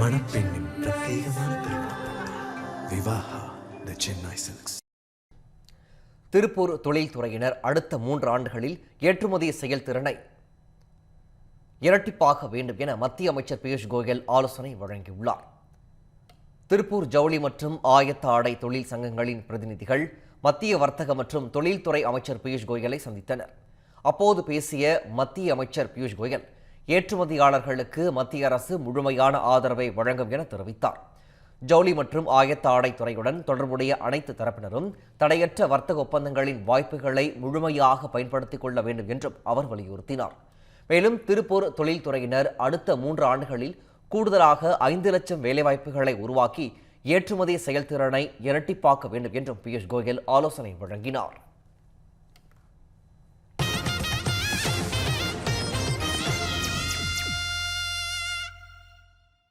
மணப்பெண்ணின் பிரத்யேகமான Vivaha the Chennai silks. Tiruppur தொழில்துறையினர் அடுத்த மூன்று ஆண்டுகளில் ஏற்றுமதி செயல்திறனை இரட்டிப்பாக வேண்டும் என மத்திய அமைச்சர் பியூஷ் கோயல் ஆலோசனை வழங்கியுள்ளார். திருப்பூர் ஜவுளி மற்றும் ஆயத்த ஆடை தொழில் சங்கங்களின் பிரதிநிதிகள் மத்திய வர்த்தக மற்றும் தொழில்துறை அமைச்சர் பியூஷ் கோயலை சந்தித்தனர். அப்போது பேசிய மத்திய அமைச்சர் பியூஷ் கோயல் ஏற்றுமதியாளர்களுக்கு மத்திய அரசு முழுமையான ஆதரவை வழங்கும் என தெரிவித்தார். ஜவுளி மற்றும் ஆயத்த ஆடை துறையுடன் தொடர்புடைய அனைத்து தரப்பினரும் தடையற்ற வர்த்தக ஒப்பந்தங்களின் வாய்ப்புகளை முழுமையாக பயன்படுத்திக் கொள்ள வேண்டும் என்றும் அவர் வலியுறுத்தினார். மேலும் திருப்பூர் தொழில்துறையினர் அடுத்த மூன்று ஆண்டுகளில் கூடுதலாக ஐந்து லட்சம் வேலைவாய்ப்புகளை உருவாக்கி ஏற்றுமதி செயல்திறனை இரட்டிப்பாக்க வேண்டும் என்றும் பியூஷ் கோயல் ஆலோசனை வழங்கினார்.